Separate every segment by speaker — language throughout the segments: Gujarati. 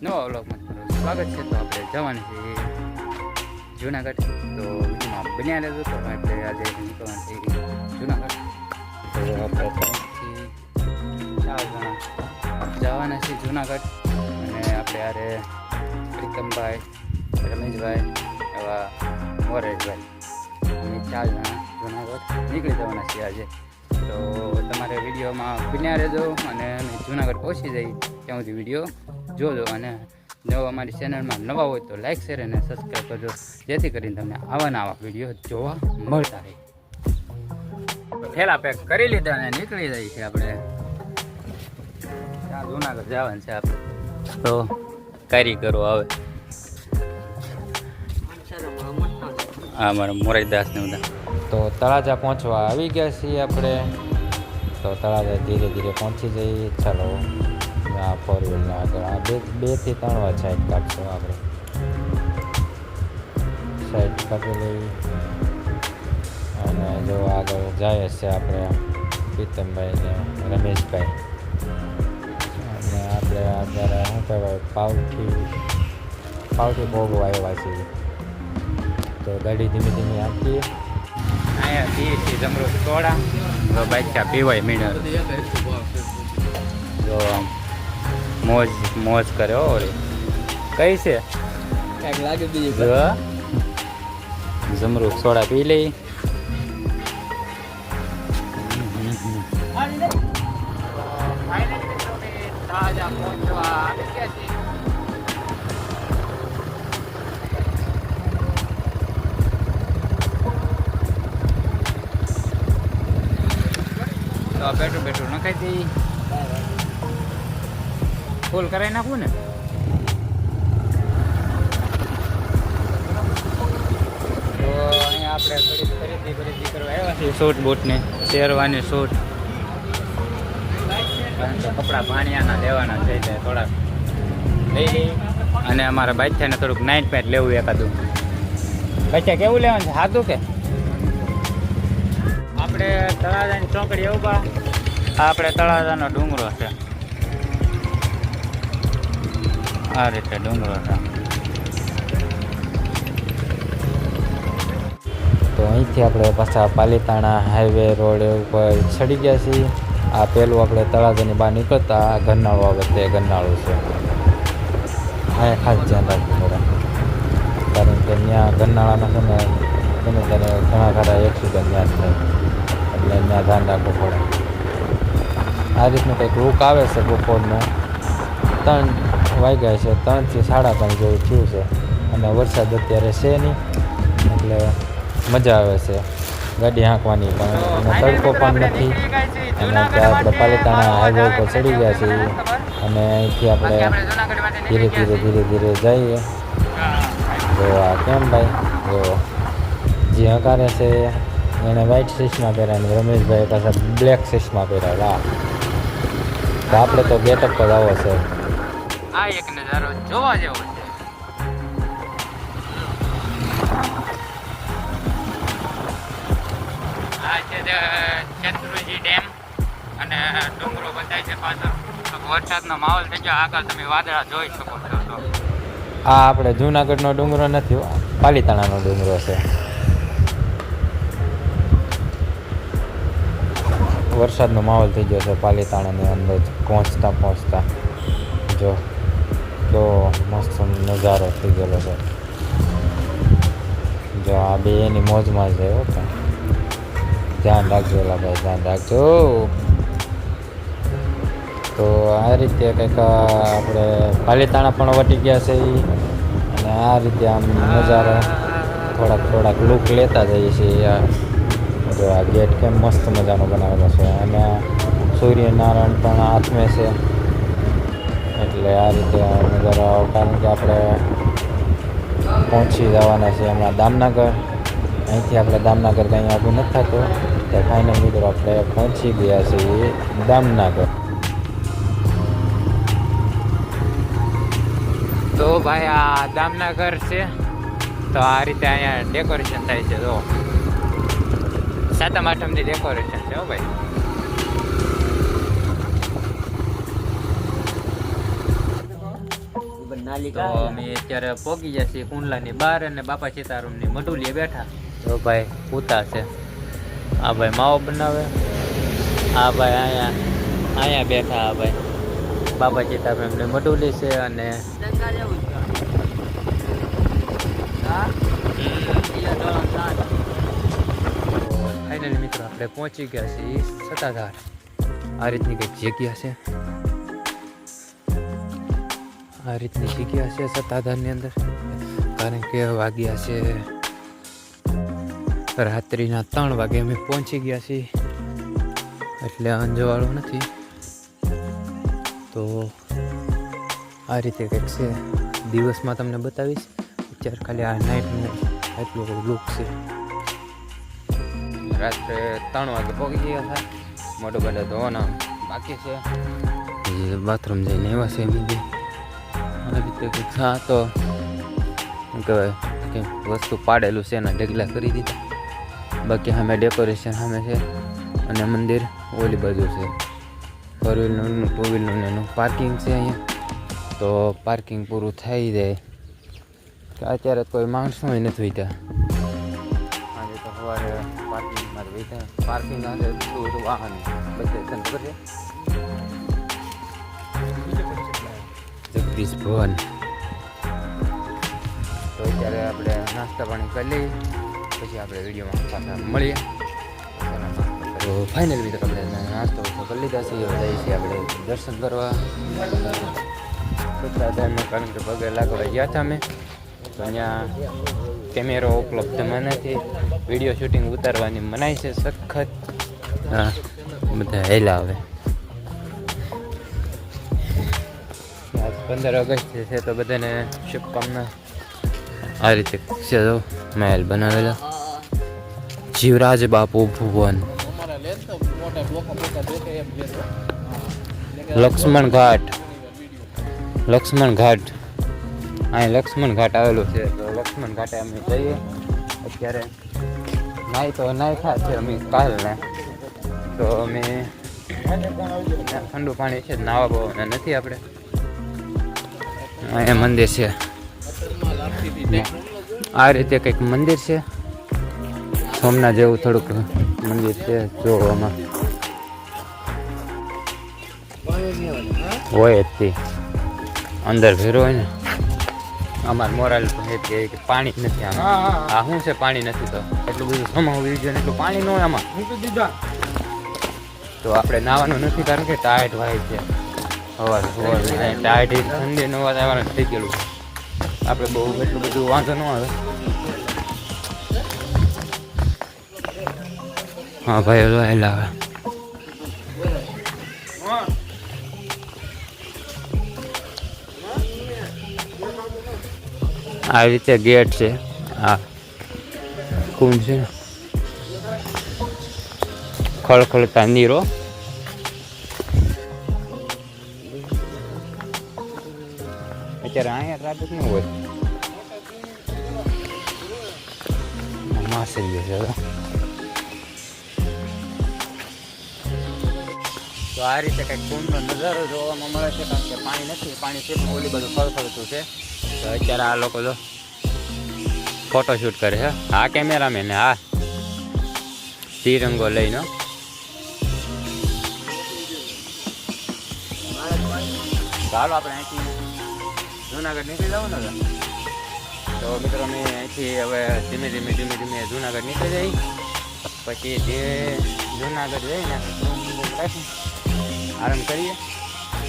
Speaker 1: નવા વ્લોગમાં તમારું સ્વાગત છે. તો આપણે જવાની છે જુનાગઢ. તો વિડીયોમાં બન્યા રહેજો. તો આપણે આજે નીકળવાનું છે જુનાગઢ. આપણે ચાર જવાના છે જુનાગઢ. અને આપણે આરે પ્રીતમભાઈ, રમેશભાઈ, એવા મોરેશભાઈ અમે ચાર જણા જુનાગઢ નીકળી જવાના છીએ આજે. તો તમારે વિડીયોમાં બન્યા રહેજો અને જુનાગઢ પહોંચી જઈ ત્યાં સુધી વીડિયો જોજો અને જો અમારી ચેનલમાં નવા હોય તો લાઇક શેર અને સબસ્ક્રાઈબ કરજો. જેથી કરીને તમને આવા નવા વીડિયો જોવા મળતા રહે. થેલા પેક કરી લીધા અને નીકળી જાય છે આપણે. ત્યાં જુનાગઢ જવાનું છે આપણે. તો કારીગરો આવે. હા મારા મોરાઈદાસ ને બધા. તો તળાજા પહોંચવા આવી ગયા છીએ આપણે. તો તળાજા ધીરે ધીરે પહોંચી જઈએ. ચાલો. આ ફોર વ્હીલના આગળ. આ બે બેથી ત્રણ વાર સાઈડ કાઢશું આપણે. સાઈડ કાઢી લઈ અને જો આગળ જાય છે આપણે પ્રીતમભાઈ ને રમેશભાઈ. અને આપણે અત્યારે શું કહેવાય પાવથી પાવથી બહુ આવ્યા છીએ. તો ગાડી ધીમે ધીમે આપીએ અહીંયા પીએ છીએ જમરૂદ સોડા તો બાદશાહ પીવાય મિનર જો આમ મોજ મોજ કરે હો કઈ છે?
Speaker 2: કાંઈક લાગે બીજું
Speaker 1: જો. જમરૂદ સોડા પી લઈ. તો બેઠું પેટ્રોલ નખાઈ દઈ ફૂલ કરાવી નાખું ને. તો અહીંયા આપણે ખરીદી ખરીદી કરવા આવ્યા છીએ શૂટ બૂટની, શેરવાની શૂટ. કપડાં ભાણિયાના લેવાના છે એટલે થોડાક અને અમારા બાદશાહને થોડુંક નાઇટ પેન્ટ લેવું એકાદું. બચ્ચા કેવું લેવાનું છે? સાદું કે? આપણે તળાજાની ચોકડી એવું બા આપણે તળાજાનો ડુંગરો છે. આ રીતે ડુંગરો તો અહીંથી આપણે પાછા પાલીતાણા હાઈવે રોડ ઉપર ચડી ગયા છીએ. આ પેલું આપણે તળાજાની બહાર નીકળતા ગરનાળું આવે તે ગરનાળું છે. હા ખાસ ધ્યાન રાખવું પડે. કારણ કે ત્યાં ગરનાળામાં છે ને તેને ઘણા ખરા એક્સિડન્ટ ત્યાં થાય એટલે ત્યાં ધ્યાન રાખવું પડે. આ રીતનું કંઈક રૂક આવે છે બપોરનું. ત્રણ વાગ્યા છે, ત્રણથી સાડા ત્રણ જેવું થયું છે. અને વરસાદ અત્યારે છે નહીં, એટલે મજા આવે છે. ગાડી હાંકવાની પણ, એનો તડકો પણ નથી. અને ત્યાં આપણે પાલિતાણા હાઈવે ઉપર ચડી ગયા છીએ. અને અહીંથી આપણે ધીરે ધીરે ધીરે ધીરે જઈએ. જોવા કેમ ભાઈ? જો જે હકારે છે એણે વ્હાઈટ સિસ્ટમાં પહેર્યા અને રમેશભાઈ પાછા બ્લેક સિસ્ટમાં પહેર્યા. તો આપણે તો ગેટઅપ જ આવો છે. આ એક નજારો જોવા જેવો છે. આ છે તે ડેમ અને ડુંગરો બતાય છે પાછળ. વરસાદનો માહોલ થઈ ગયો આગળ તમે વાદળા જોઈ શકો છો તો. આ આપણે જુનાગઢનો ડુંગરો નથી પાલીતાણાનો ડુંગરો છે. વરસાદનો માહોલ થઈ ગયો છે પાલીતાણાની અંદર પહોંચતા પહોંચતા જો તો મસ્ત નજારો થઈ ગયેલો છે. જો આ બે એની મોજમાં છે ઓકે ધ્યાન રાખજો એલા ભાઈ, ધ્યાન રાખજો. તો આ રીતે કંઈક આપણે પાલીતાણા પણ વટી ગયા છે. અને આ રીતે આમ નજારો થોડાક થોડાક લુક લેતા જઈએ છીએ જો આ ગેટ કેમ મસ્ત મજાનો બનાવેલો છે. અને સૂર્યનારાયણ પણ હાથમે છે. એટલે આ રીતે નજારો કારણ કે આપણે પહોંચી જવાના છે હમણાં દામનગર. અહીંથી આપણે દામનગર કંઈ આગું નથી થતું. તો ફાઇનલ મિત્રો આપણે પહોંચી ગયા છીએ દામનગર. તો ભાઈ આ દામનગર છે. તો આ રીતે અહીંયા ડેકોરેશન થાય છે તો સાતમ આઠમથી ડેકોરેશન છે હો ભાઈ. તો અમે અત્યારે પોગી ગયા છીએ કુંડલાની બહાર અને બાપા સીતારામની મઢુલીએ બેઠા. તો ભાઈ પૂતા છે. આ ભાઈ માવો બનાવે. આ ભાઈ અહીંયા અહીંયા બેઠા આ ભાઈ. બાપા સીતારામની મઢુલી છે અને ફાઇનલી મિત્રો આપણે પહોંચી ગયા છીએ સત્તાધાર આ રીતની કંઈક જગ્યા છે. આ રીતની જગ્યા છે સત્તાધારની અંદર. કારણ કે વાગ્યા છે રાત્રિના ત્રણ વાગે અમે પહોંચી ગયા છીએ. એટલે અંજવાળો નથી. તો આ રીતે કંઈક છે. દિવસમાં તમને બતાવીશ. અત્યારે ખાલી આ નાઇટનું બધું લુક છે. રાત્રે ત્રણ વાગે પહોંચી ગયા હતા. મોટું બધા ધોવાના બાકી છે. બાથરૂમ જઈને એવા છે એમ રીતે કંઈક તો, શું કહેવાય કંઈક વસ્તુ પાડેલું છે એના ઢગલા કરી દીધા. બાકી સામે ડેકોરેશન સામે છે અને મંદિર ઓલી બાજુ છે. ફોર વ્હીલનું ટુ વ્હીલનું એનું પાર્કિંગ છે અહીંયા. તો પાર્કિંગ પૂરું થઈ જાય. અત્યારે કોઈ માણસો નથી હોઈતા. આજે તો સવારે પાર્કિંગમાં વહીતા પાર્કિંગ આજે વાહન બધે જગદીશ ભવન. તો અત્યારે આપણે નાસ્તા પાણી કરી લઈએ. પછી આપણે વિડીયોમાં પાછા મળીએ. તો ફાઇનલ બી આપણે નાસ્તો કરી લીધા છે. જઈએ છીએ આપણે દર્શન કરવા. કારણ કે પગે લાગવા ગયા હતા અમે. તો અહીંયા કેમેરો ઉપલબ્ધમાં નથી વીડિયો શૂટિંગ ઉતારવાની મનાય છે સખત. બધા હેલા આવે પંદર ઓગસ્ટ છે તો બધાને શુભકામના. આ રીતે છે મહેલ બનાવેલા. જીવરાજ બાપુ ભુવન. લક્ષ્મણ ઘાટ. લક્ષ્મણ ઘાટ. અહીં લક્ષ્મણ ઘાટ આવેલું છે, તો લક્ષ્મણ ઘાટે અમે જઈએ. અત્યારે નાય તો નાખ્યા છે અમે કાલને. તો અમે ઠંડુ પાણી છે નાવા બહુ નથી આપણે. અહીંયા મંદિર છે. આ રીતે કંઈક મંદિર છે. સોમનાથ જેવું થોડુંક મંદિર છે જોવામાં. હોય જ અંદર ભેરો હોય ને. અમાર મોરાલ કે પાણી નથી આમાં. આ શું છે પાણી નથી તો? એટલું બધું સમાવું જોઈએ એટલું પાણી ન હોય આમાં. તો આપણે નાવાનું નથી કારણ કે ટાયર્ડ વાય છે. હવા ટાયર્ડ ઠંડી નો વાતાવરણ થઈ ગયેલું. આપણે બહુ એટલું બધું વાંધો ન આવે. હા, ભાઈ હેલા આવે. આ રીતે ગેટ છે. હા. કુંડ છે. ખળખળતા નીરો. અત્યારે અહીંયા ટ્રાફિક ન હોય માસેલી છે હવે. તો આ રીતે કંઈક કુંડનો નજારો જોવામાં મળે છે, કારણ કે પાણી નથી. પાણી છે ઓલી બધું ખળખળતું છે. તો અત્યારે આ લોકો જો ફોટોશૂટ કરે છે આ કેમેરામેન હા. તિરંગો લઈને. ચાલો આપણે અહીંથી જુનાગઢ નીકળી જવું ને તો મિત્રો અમે અહીંથી હવે ધીમે ધીમે ધીમે ધીમે જુનાગઢ નીકળી જઈ. પછી જે જુનાગઢ જઈને આરામ કરીએ.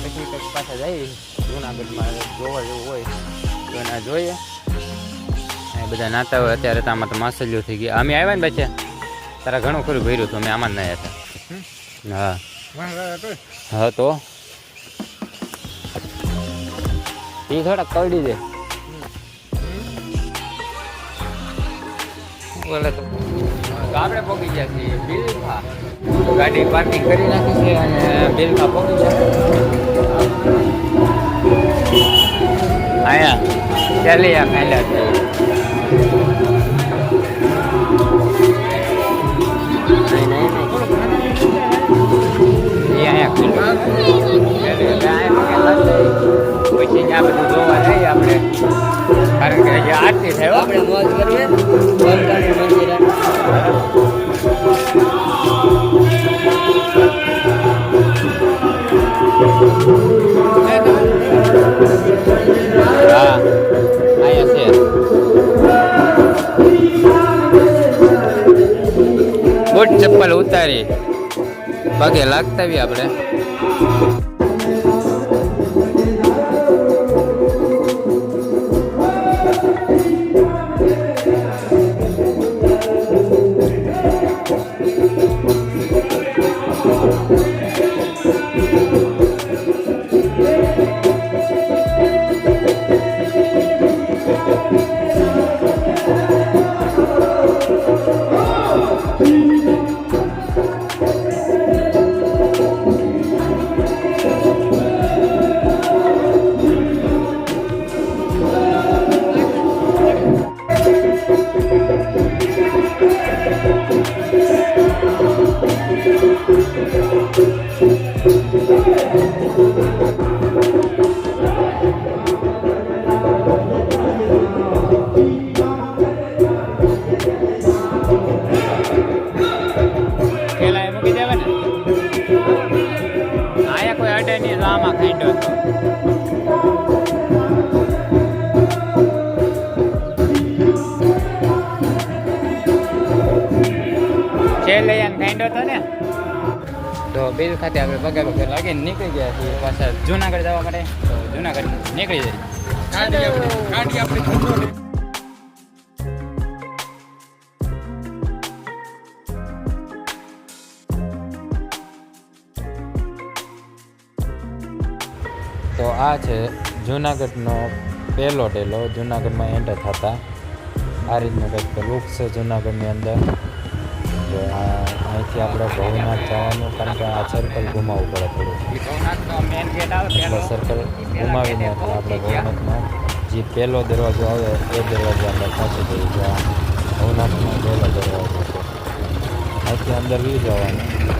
Speaker 1: પછી કંઈક પાછા જઈએ જુનાગઢમાં જોવા જેવું હોય તો એના જોઈએ. બધા નાતા હોય અત્યારે તો આમાં તો માસલ્યો થઈ ગયા અમે આવ્યા ને બચ્યા તારા ઘણું ખરું ભર્યું હતું અમે આમાં જ ના હતા. હા. હા તો? એ થોડાક કરડી દે. બોલે તો. આપણે પહોંચી ગયા છીએ બિલમાં. ગાડી પાર્કિંગ કરી નાખી છે અને બિલમાં પહોંચી ગયા. અહીંયા ચાલી આ ખાઈલા છે નહીં નહીં. પછી આ બધું જોવા જઈએ આપણે કારણ કે આરતી થાય
Speaker 2: આપણે મોજ કરીએ.
Speaker 1: પગે લાગતા બી આપણે. યાન ખાંડો હતો ને. તો બિલ ખાતે આપણે પગે પગે લાગીને નીકળી ગયા છીએ પાછા જુનાગઢ જવા માટે. તો જુનાગઢ નીકળી જાય
Speaker 3: તો આ છે જુનાગઢનો પહેલો ડેલો જુનાગઢમાં એન્ટર થતા આ રીતનું કંઈક લુક છે જુનાગઢની અંદર. જો આ અહીંથી આપણે ભવનાથ જવાનું કારણ કે આ સર્કલ ગુમાવવું પડે થોડું. એટલે સર્કલ ગુમાવીને એટલે આપણે ભવનાથમાં જે પહેલો દરવાજો આવે એ દરવાજો આપણે પહોંચી જઈએ જો આ પહેલો દરવાજો છે. અહીંથી અંદર લઈ જવાનું.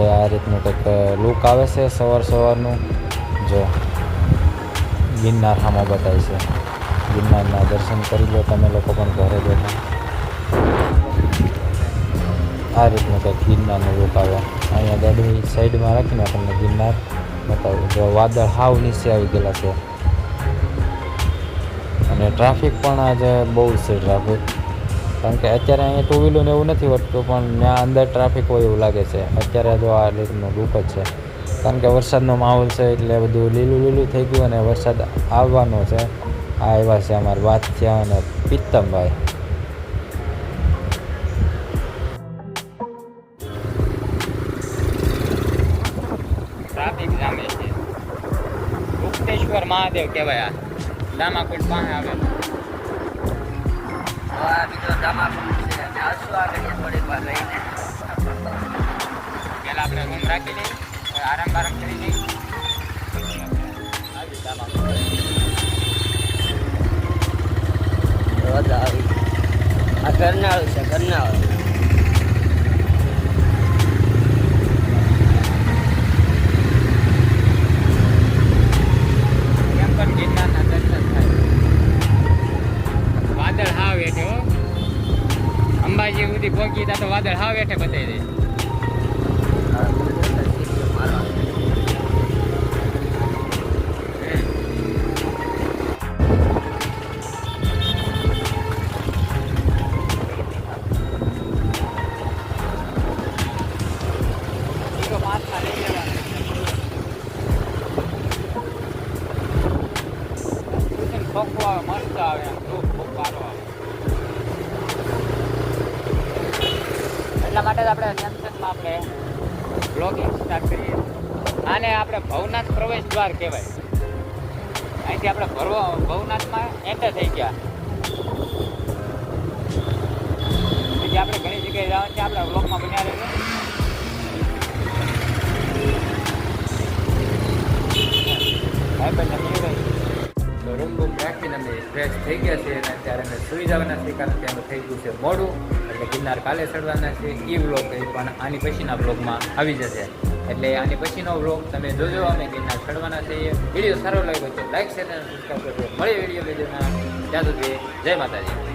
Speaker 3: આપણે આ રીતનું કંઈક લુક આવે છે સવાર સવારનું. જો, ગિરનાર સામો બતાય છે. ગિરનારના દર્શન કરી લો, તમે લોકો પણ ઘરે બેઠા. આ રીતનું કંઈક ગિરનારનું લુક આવે. અહીંયા ગાડી સાઈડમાં રાખીને તમને ગિરનાર બતાવ્યું જો, વાદળ હાવ નીચે આવી ગયેલા છે. અને ટ્રાફિક પણ આજે બહુ છે ટ્રાફિક કારણ કે અત્યારે અહીંયા ટુ વ્હીલર એવું નથી હોતું પણ ત્યાં અંદર ટ્રાફિક હોય એવું લાગે છે. અત્યારે તો આ રીતનું લુક જ છે. કારણ કે વરસાદનો માહોલ છે એટલે બધું લીલું લીલું થઈ ગયું અને વરસાદ આવવાનો છે. આ આવ્યા છે અમારા વાત્યા અને પિત્તમભાઈ.
Speaker 1: મહાદેવ કહેવાય આ. દામાકુંડ પાસે આવે
Speaker 2: બીજો તમાકુ છે. અને આસુ આગળ થોડી વાર રહીને.
Speaker 1: પહેલાં આપણે રૂમ રાખી લઈએ આરામ બારામ કરી લઈએ આવી.
Speaker 2: આવી. આ કરનાળું છે કરનાળું
Speaker 1: મસ્ત આવે એટલા માટે આપણે જંકશનમાં આપણે બ્લોગિંગ સ્ટાર્ટ કરીએ. આને આપણે ભવનાથ પ્રવેશ કહેવાય. અહીંથી આપણે ભરવ ભવનાથમાં એન્ટર થઈ ગયા. પછી આપણે ઘણી જગ્યાએ જવાનું છે, આપણે બ્લોગમાં ભાઈ બંને મળ્યું તો રૂમ બૂમ અમે ફ્રેશ થઈ ગયા છે અને અત્યારે અમે સુઈ જવાના છે કારણ કે અમે થઈ ગયું છે મોડું. એટલે ગિરનાર કાલે ચડવાના છે. એ વ્લોગ પણ આની પછીના વ્લોગમાં આવી જશે. એટલે આની પછીનો વ્લોગ તમે જોજો. અમે ગિરનાર ચડવાના છીએ. વીડિયો સારો લાગ્યો તો લાઈક શેર અને સબસ્ક્રાઈબ વીડિયો વિડીયોના ત્યાં સુધી જય માતાજી.